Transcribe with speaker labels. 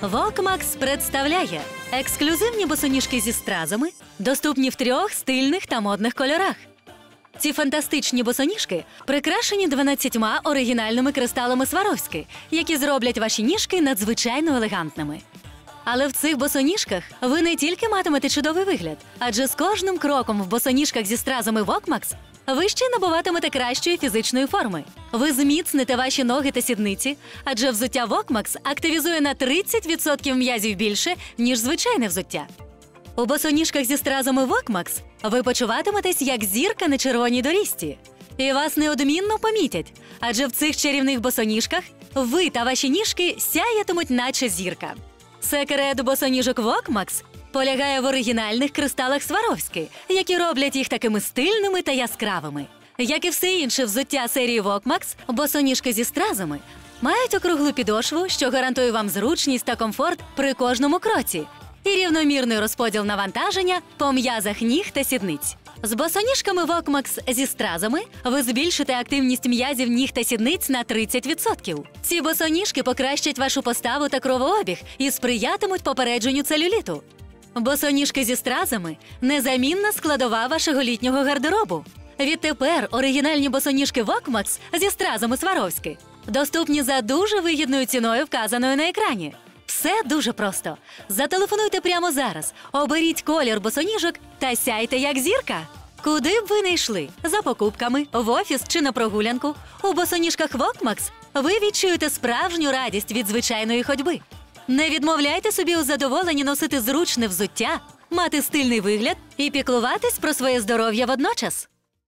Speaker 1: Вокмакс представляє ексклюзивні босоніжки зі стразами, доступні в трьох стильних та модних кольорах. Ці фантастичні босоніжки прикрашені 12 оригінальними кристалами Сваровськи, які зроблять ваші ніжки надзвичайно елегантними. Але в цих босоніжках ви не тільки матимете чудовий вигляд, адже з кожним кроком в босоніжках зі стразами Вокмакс ви ще набуватимете кращої фізичної форми. Ви зміцните ваші ноги та сідниці, адже взуття Вокмакс активізує на 30% м'язів більше, ніж звичайне взуття. У босоніжках зі стразами Вокмакс ви почуватиметесь як зірка на червоній доріжці. І вас неодмінно помітять, адже в цих чарівних босоніжках ви та ваші ніжки сяятимуть, наче зірка. Секрет босоніжок Вокмакс полягає в оригінальних кристалах Сваровськи, які роблять їх такими стильними та яскравими. Як і все інше взуття серії Вокмакс, босоніжки зі стразами мають округлу підошву, що гарантує вам зручність та комфорт при кожному кроці, і рівномірний розподіл навантаження по м'язах ніг та сідниць. З босоніжками Вокмакс зі стразами ви збільшите активність м'язів ніг та сідниць на 30%. Ці босоніжки покращать вашу поставу та кровообіг і сприятимуть попередженню целюліту. Босоніжки зі стразами незамінна складова вашого літнього гардеробу. Відтепер оригінальні босоніжки Вокмакс зі стразами Сваровськи доступні за дуже вигідною ціною, вказаною на екрані. Все дуже просто. Зателефонуйте прямо зараз, оберіть колір босоніжок та сяйте як зірка. Куди б ви не йшли за покупками, в офіс чи на прогулянку, у босоніжках Вокмакс ви відчуєте справжню радість від звичайної ходьби. Не відмовляйте собі у задоволенні носити зручне взуття, мати стильний вигляд і піклуватись про своє здоров'я водночас.